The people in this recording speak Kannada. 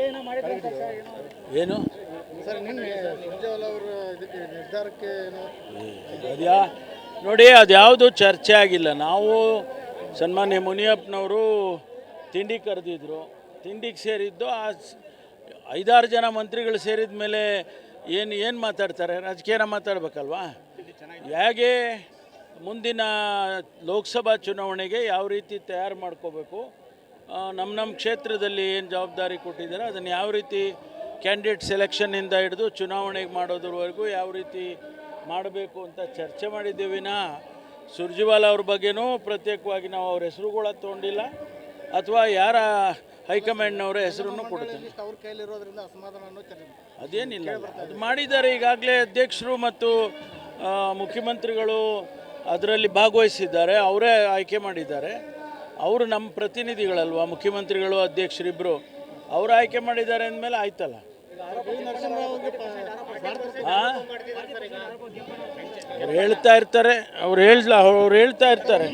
ಏನೋ ಏನು? ಸರ್ ನಿನ್ನೆ ಸುರ್ಜೇವಾಲ ಇದಕ್ಕೆ ನಿರ್ಧಾರಕ್ಕೆ ಏನೋ ಅದ್ಯಾ? ನೋಡಿ ಅದ್ಯಾವುದು ಚರ್ಚೆ ಆಗಿಲ್ಲ. ನಾವು ಸನ್ಮಾನ್ಯ ಮುನಿಯಪ್ಪನವರು ತಿಂಡಿ ಕರೆದಿದ್ರು. ತಿಂಡಿಗೆ ಸೇರಿದ್ದು ಆ ಸ್- ಐದಾರು ಜನ ಮಂತ್ರಿಗಳು ಸೇರಿದ ಮೇಲೆ ಏನು ಏನು ಮಾತಾಡ್ತಾರೆ? ರಾಜಕೀಯನ ಮಾತಾಡ್ಬೇಕಲ್ವಾ? ಹೇಗೆ ಮುಂದಿನ ಲೋಕಸಭಾ ಚುನಾವಣೆಗೆ ಯಾವ ರೀತಿ ತಯಾರು ಮಾಡ್ಕೋಬೇಕು? ನಮ್ಮ ನಮ್ಮ ಕ್ಷೇತ್ರದಲ್ಲಿ ಏನು ಜವಾಬ್ದಾರಿ ಕೊಟ್ಟಿದ್ದಾರೆ, ಅದನ್ನು ಯಾವ ರೀತಿ ಕ್ಯಾಂಡಿಡೇಟ್ ಸೆಲೆಕ್ಷನ್ನಿಂದ ಹಿಡಿದು ಚುನಾವಣೆಗೆ ಮಾಡೋದ್ರವರೆಗೂ ಯಾವ ರೀತಿ ಮಾಡಬೇಕು ಅಂತ ಚರ್ಚೆ ಮಾಡಿದ್ದೀವಿನ ವಿನಃ, ಸುರ್ಜಿವಾಲ ಅವ್ರ ಬಗ್ಗೆನೂ ಪ್ರತ್ಯೇಕವಾಗಿ ನಾವು ಅವ್ರ ಹೆಸರುಗಳ ತೊಗೊಂಡಿಲ್ಲ ಅಥವಾ ಯಾರ ಹೈಕಮಾಂಡ್ನವರ ಹೆಸರನ್ನು ಚರ್ಚೆ ಅದೇನಿಲ್ಲ, ಅದು ಮಾಡಿದ್ದಾರೆ ಈಗಾಗಲೇ ಅಧ್ಯಕ್ಷರು ಮತ್ತು ಮುಖ್ಯಮಂತ್ರಿಗಳು ಅದರಲ್ಲಿ ಭಾಗವಹಿಸಿದ್ದಾರೆ, ಅವರೇ ಆಯ್ಕೆ ಮಾಡಿದ್ದಾರೆ. ಅವರು ನಮ್ಮ ಪ್ರತಿನಿಧಿಗಳಲ್ವಾ? ಮುಖ್ಯಮಂತ್ರಿಗಳು ಅಧ್ಯಕ್ಷರಿಬ್ಬರು ಅವರು ಆಯ್ಕೆ ಮಾಡಿದ್ದಾರೆ ಅಂದಮೇಲೆ ಆಯ್ತಲ್ಲ? ಹೇಳ್ತಾ ಇರ್ತಾರೆ, ಅವ್ರು ಹೇಳ ಅವ್ರು ಹೇಳ್ತಾ ಇರ್ತಾರೆ.